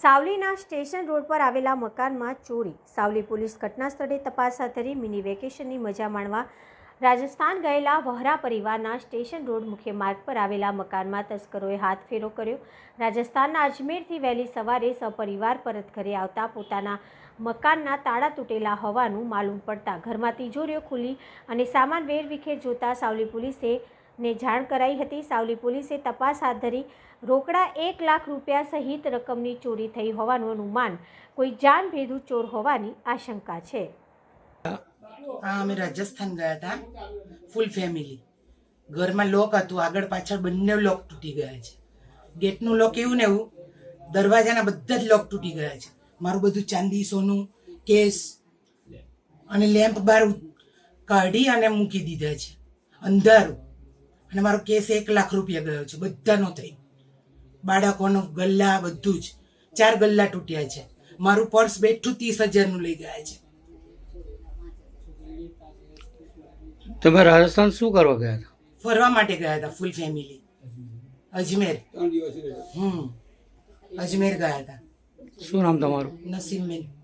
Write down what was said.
સાવલીના station road પર આવેલા મકાનમાં ચોરી. સાવલી પોલીસ ઘટના સ્થળે તપાસ હાથ ધરી મિની વેકેશનની મજા માણવા રાજસ્થાન ગયેલા વહરા પરિવારના સ્ટેશન રોડ મુખ્ય માર્ગ પર આવેલા મકાનમાં તસ્કરોએ હાથ ફેરો કર્યો. રાજસ્થાનના અજમેરથી વહેલી સવારે સપરિવાર પરત ઘરે આવતા પોતાના મકાનના તાળા તૂટેલા હોવાનું માલુમ પડતા ઘરમાં તિજોરીઓ ખુલી અને સામાન વેરવિખેર જોતા સાવલી પોલીસે ને જાણ કરાઈ હતી. સાવલી પોલીસે તપાસ હાથ ધરી રોકડા એક લાખ રૂપિયા સહિત રકમની ચોરી થઈ હોવાનું અનુમાન કોઈ જાનભેદુ ચોર હોવાની આશંકા છે. હા, અમે રાજસ્થાન ગયા હતા ફૂલ ફેમિલી ઘરમાં લોક હતું, આગળ પાછળ બંને લોક તૂટી ગયા છે. ગેટનું લોક એવું ને એવું, દરવાજાના બધા જ લોક તૂટી ગયા છે. મારું બધું ચાંદી, સોનું, કેસ અને લેમ્પ બાર કાઢી અને મૂકી દીધા છે. અંધારું. અને મારો કેસ એક લાખ રૂપિયા ગયો છે બધાનો થઈ. બાળકોનો ગલ્લા બધું જ. ચાર ગલ્લા તૂટ્યા છે. મારું પર્સ બેઠું ત્રીસ હજારનું લઈ ગયા છે. તમે રાજસ્થાન શું કરવા ગયા હતા? ફરવા માટે ગયા હતા ફૂલ ફેમિલી અજમેર. હમ. અજમેર ગયા હતા. શું નામ તમારું? નસીમબેન